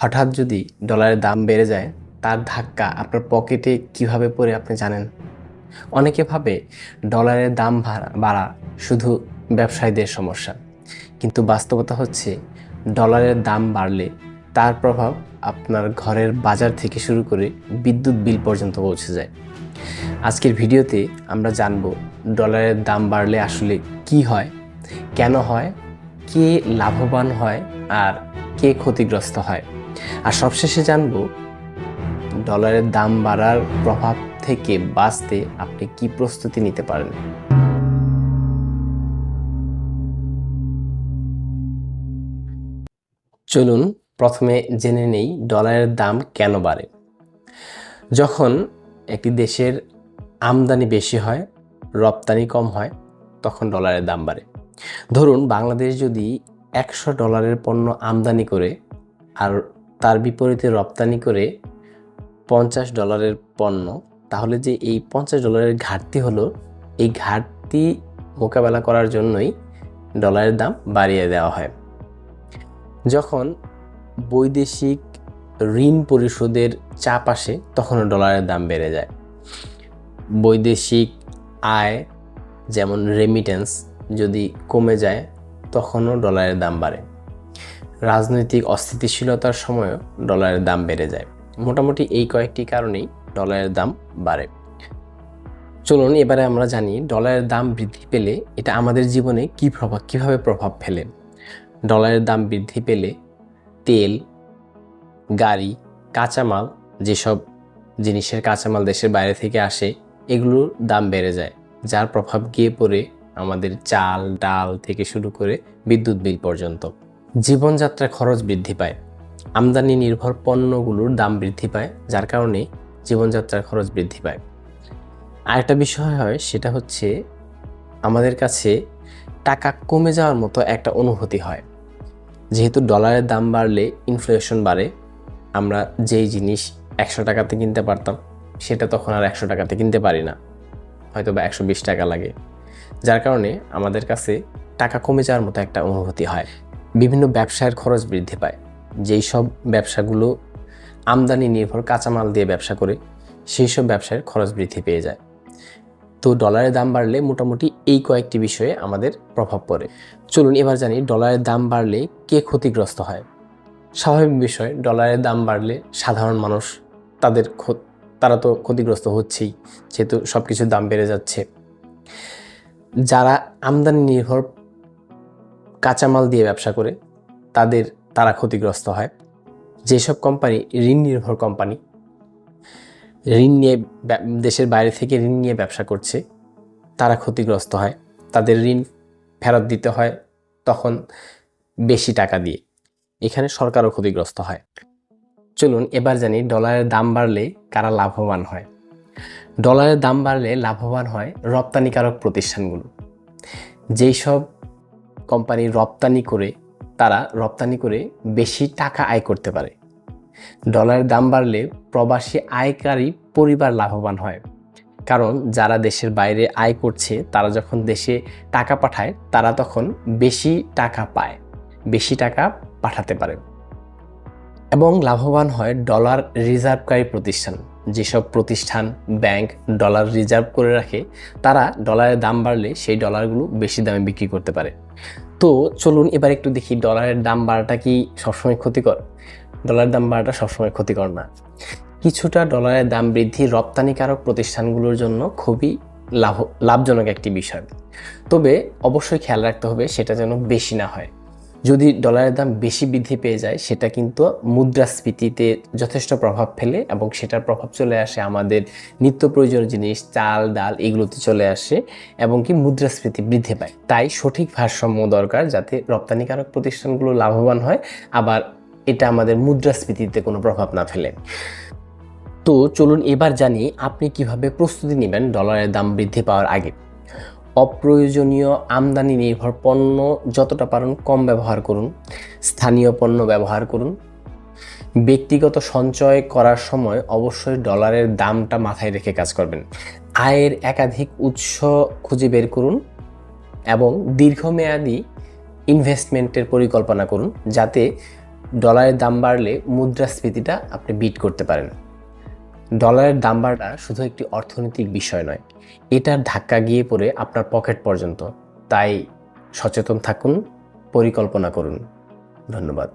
হঠাৎ যদি ডলারের দাম বেড়ে যায়, তার ধাক্কা আপনার পকেটে কীভাবে পড়ে আপনি জানেন? অনেকে ভাবে ডলারের দাম বাড়া শুধু ব্যবসায়ীদের সমস্যা। কিন্তু বাস্তবতা হচ্ছে ডলারের দাম বাড়লে তার প্রভাব আপনার ঘরের বাজার থেকে শুরু করে বিদ্যুৎ বিল পর্যন্ত পৌঁছে যায়। আজকের ভিডিওতে আমরা জানব ডলারের দাম বাড়লে আসলে কি হয়, কেন হয়, কে লাভবান হয় আর কে ক্ষতিগ্রস্ত হয়? আর সবশেষে জানব, ডলারের দাম বাড়ার প্রভাব থেকে বাঁচতে আপনি কি প্রস্তুতি নিতে পারেন? চলুন প্রথমে জেনে নেই ডলারের দাম কেন বাড়ে। যখন একটি দেশের আমদানি বেশি হয়, রপ্তানি কম হয়, তখন ডলারের দাম বাড়ে। ধরুন বাংলাদেশ যদি একশো ডলারের পণ্য আমদানি করে আর তার বিপরীতে রপ্তানি করে পঞ্চাশ ডলারের পণ্য। তাহলে যে এই পঞ্চাশ ডলারের ঘাটতি হলো, এই ঘাটতি মোকাবেলা করার জন্যই ডলারের দাম বাড়িয়ে দেওয়া হয়। যখন বৈদেশিক ঋণ পরিশোধের চাপ আসে, তখন ডলারের দাম বেড়ে যায়। বৈদেশিক আয়, যেমন রেমিটেন্স যদি কমে যায় তখনও ডলারের দাম বাড়ে। রাজনৈতিক অস্থিতিশীলতার সময়ও ডলারের দাম বেড়ে যায়। মোটামুটি এই কয়েকটি কারণেই ডলারের দাম বাড়ে। চলুন এবারে আমরা জানি ডলারের দাম বৃদ্ধি পেলে এটা আমাদের জীবনে কী প্রভাব, কীভাবে প্রভাব ফেলে? ডলারের দাম বৃদ্ধি পেলে তেল, গাড়ি, কাঁচামাল যেসব জিনিসের কাঁচামাল দেশের বাইরে থেকে আসে, এগুলোর দাম বেড়ে যায়, যার প্রভাব গিয়ে পড়ে আমাদের চাল, ডাল থেকে শুরু করে বিদ্যুৎ বিল পর্যন্ত। জীবনযাত্রার খরচ বৃদ্ধি পায়। আমদানি নির্ভর পণ্যগুলোর দাম বৃদ্ধি পায়, যার কারণে জীবনযাত্রার খরচ বৃদ্ধি পায়। আরেকটা বিষয় হয়, সেটা হচ্ছে আমাদের কাছে টাকা কমে যাওয়ার মতো একটা অনুভূতি হয়। যেহেতু ডলারের দাম বাড়লে ইনফ্লেশন বাড়ে, আমরা যেই জিনিস একশো টাকাতে কিনতে পারতাম, সেটা তখন আর একশো টাকাতে কিনতে পারি না। হয়তো বা একশো বিশ টাকা লাগে। যার কারণে আমাদের কাছে টাকা কমে যাওয়ার মতো একটা অনুভূতি হয়। বিভিন্ন ব্যবসায়ের খরচ বৃদ্ধি পায়। যেই সব ব্যবসাগুলো আমদানি নির্ভর কাঁচামাল দিয়ে ব্যবসা করে, সেই সব ব্যবসায়ের খরচ বৃদ্ধি পেয়ে যায়। তো ডলারের দাম বাড়লে মোটামুটি এই কয়েকটি বিষয়ে আমাদের প্রভাব পড়ে। চলুন এবার জানি ডলারের দাম বাড়লে কে ক্ষতিগ্রস্ত হয়। স্বাভাবিক বিষয়, ডলারের দাম বাড়লে সাধারণ মানুষ তাদের তারা তো ক্ষতিগ্রস্ত হচ্ছেই, যেহেতু সব কিছুর দাম বেড়ে যাচ্ছে। যারা আমদানি নির্ভর কাঁচামাল দিয়ে ব্যবসা করে, তাদের, তারা ক্ষতিগ্রস্ত হয়। যেসব কোম্পানি ঋণ নির্ভর কোম্পানি, ঋণ নিয়ে দেশের বাইরে থেকে ঋণ নিয়ে ব্যবসা করছে, তারা ক্ষতিগ্রস্ত হয়। তাদের ঋণ ফেরত দিতে হয় তখন বেশি টাকা দিয়ে। এখানে সরকারও ক্ষতিগ্রস্ত হয়। চলুন এবার জানি, ডলারের দাম বাড়লে কারা লাভবান হয়। ডলারের দাম বাড়লে লাভবান হয় রপ্তানিকারক প্রতিষ্ঠানগুলো। যেই সব কোম্পানি রপ্তানি করে, তারা রপ্তানি করে বেশি টাকা আয় করতে পারে। ডলারের দাম বাড়লে প্রবাসী আয়কারী পরিবার লাভবান হয়। কারণ যারা দেশের বাইরে আয় করছে, তারা যখন দেশে টাকা পাঠায়, তারা তখন বেশি টাকা পায়, বেশি টাকা পাঠাতে পারে। এবং লাভবান হয় ডলার রিজার্ভকারী প্রতিষ্ঠান। যেসব প্রতিষ্ঠান, ব্যাংক ডলার রিজার্ভ করে রাখে, তারা ডলারের দাম বাড়লে সেই ডলারগুলো বেশি দামে বিক্রি করতে পারে। তো চলুন এবার একটু দেখি ডলারের দাম বাড়াটা কি সবসময় ক্ষতিকর? ডলারের দাম বাড়াটা সবসময় ক্ষতিকর না। কিছুটা ডলারের দাম বৃদ্ধি রপ্তানিকারক প্রতিষ্ঠানগুলোর জন্য খুবই লাভ, লাভজনক একটি বিষয়। তবে অবশ্যই খেয়াল রাখতে হবে সেটা যেন বেশি না হয়। যদি ডলারের দাম বেশি বৃদ্ধি পেয়ে যায়, সেটা কিন্তু মুদ্রাস্ফীতিতে যথেষ্ট প্রভাব ফেলে এবং সেটার প্রভাব চলে আসে আমাদের নিত্য প্রয়োজনীয় জিনিস, চাল, ডাল এগুলোতে চলে আসে এবং কি মুদ্রাস্ফীতি বৃদ্ধি পায়। তাই সঠিক ভারসাম্য দরকার যাতে রপ্তানিকারক প্রতিষ্ঠানগুলো লাভবান হয়, আবার এটা আমাদের মুদ্রাস্ফীতিতে কোনো প্রভাব না ফেলে। তো চলুন এবার জানি আপনি কীভাবে প্রস্তুতি নেবেন ডলারের দাম বৃদ্ধি পাওয়ার আগে। অপ্রয়োজনীয় আমদানি নির্ভর পণ্য যতটা পারেন কম ব্যবহার করুন, স্থানীয় পণ্য ব্যবহার করুন। ব্যক্তিগত সঞ্চয় করার সময় অবশ্যই ডলারের দামটা মাথায় রেখে কাজ করবেন। আয়ের একাধিক উৎস খুঁজে বের করুন এবং দীর্ঘমেয়াদী ইনভেস্টমেন্টের পরিকল্পনা করুন যাতে ডলারের দাম বাড়লে মুদ্রাস্ফীতিটা আপনি বিট করতে পারেন। ডলারের দাম বাড়া শুধু একটি অর্থনৈতিক বিষয় নয় এটার ধাক্কা গিয়ে পড়ে আপনার পকেট পর্যন্ত। তাই সচেতন থাকুন, পরিকল্পনা করুন। ধন্যবাদ।